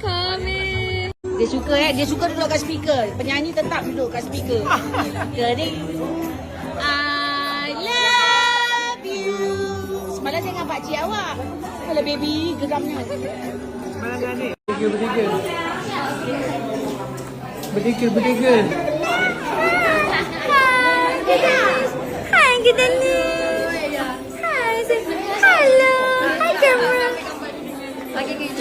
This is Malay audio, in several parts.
coming. Dia suka eh, dia suka duduk kat speaker. Penyanyi tetap duduk kat speaker. Ni. I love you. Semalam saya dengan pakcik awak. Kalau baby geramnya. Mana ni? Bertiga, bertiga. Bertiga, bertiga.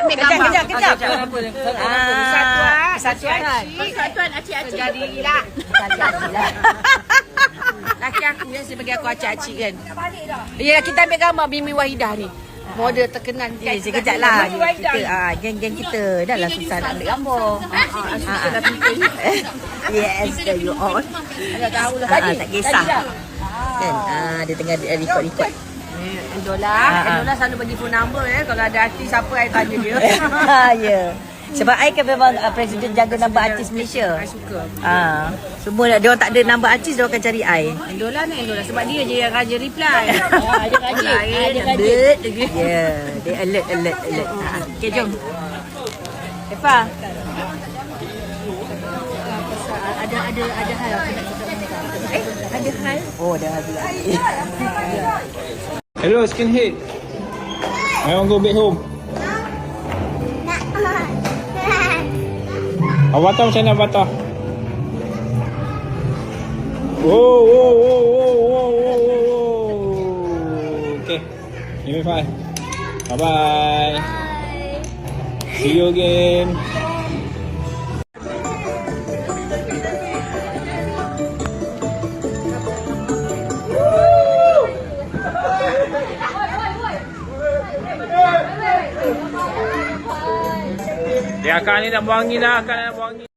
Kejap, kejap, kejap. Ah, Persatuan Persatuan acik-acik. Jadi lah. Laki aku yang sebagai aku acik-acik kan. Ya, kita ambil gambar Mimi Wahidah ni. Model terkenal kan. Sekejap lah. Kita, ah, geng-geng kita. Dah lah susah nak ambil gambar. Ah, ah. Yes, there you. Dah tahu lah. Ah, ah, tak kisah. Kan? Ah, dia tengah dia record-record. Endola. Ah, ah. Endola selalu bagi phone number eh. Kalau ada artis siapa I tanya dia. Ah, ya. Sebab I kan memang uh, Presiden jaga nombor artis Malaysia. I suka. Ah, semua dia orang tak ada nombor artis dia orang akan cari I. Endola ni Endola. Sebab dia je yang raja reply. Dia rajin. Lain, Ah, dia rajin. lagi. Ya, yeah, dia alert, alert, alert. Ah, okay, jom. Eva. Ada ada ada hal aku nak cakap dengan kau. Eh, ada hal. Oh, dah habis. Hello, skinhead. I want go back home. Avatar macam mana Avatar? Oh, oh, oh, oh, oh, oh, oh. Okay. Give me five. Bye-bye. See you again. Dia akan ni nak buang lah, akan nak buang angin.